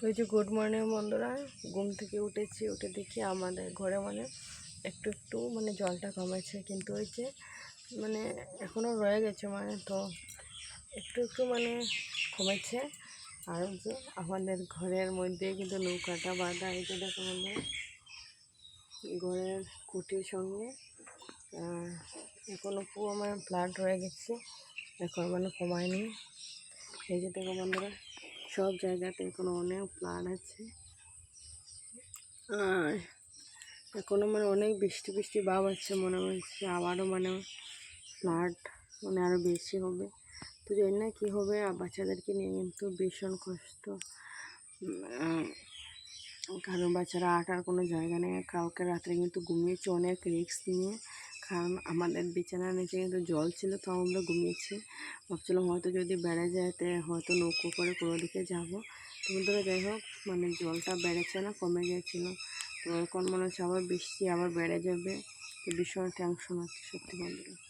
তো এই যে গুড মর্নিং বন্ধুরা, ঘুম থেকে উঠেছি, উঠে দেখি আমাদের ঘরে মানে একটু একটু মানে জলটা কমেছে, কিন্তু ওই যে মানে এখনও রয়ে গেছে মানে তো একটু একটু মানে কমেছে। আর ওই যে আমাদের ঘরের মধ্যে কিন্তু নৌকাটা বাঁধা এই যে দেখো বন্ধুরা, ঘরের কুটির সঙ্গে। এখনও পুরো মানে ফ্লাড রয়ে গেছে, এখন মানে কমায়নি। এই যে দেখো বন্ধুরা সব জায়গাতে এখনও অনেক প্লান আছে। আর এখনও মানে অনেক বৃষ্টি বৃষ্টি ভাব আছে মনে হচ্ছে। আবারও মানে ফ্লাড মানে আরও বেশি হবে। তো জানি না কী হবে, আর বাচ্চাদেরকে নিয়ে কিন্তু ভীষণ কষ্ট। কারণ বাচ্চারা আটার কোনো জায়গা নেই। কাউকে রাত্রে কিন্তু ঘুমিয়েছে, অনেক রিস্ক নিয়ে। কারণ আমাদের বিছানার নিচে কিন্তু জল ছিল, তো আমরা ঘুমিয়েছি। ভাবছিলাম হয়তো যদি বেড়ে যায়, তো হয়তো নৌকো করে কোনো দিকে যাব। তো বন্ধুরা, যাই হোক মানে জলটা বেড়েছে না, কমে গিয়েছিল তো এখন মনে হচ্ছে আবার বৃষ্টি আবার বেড়ে যাবে। তো ভীষণ টেনশন হচ্ছে সত্যি বন্ধুরা।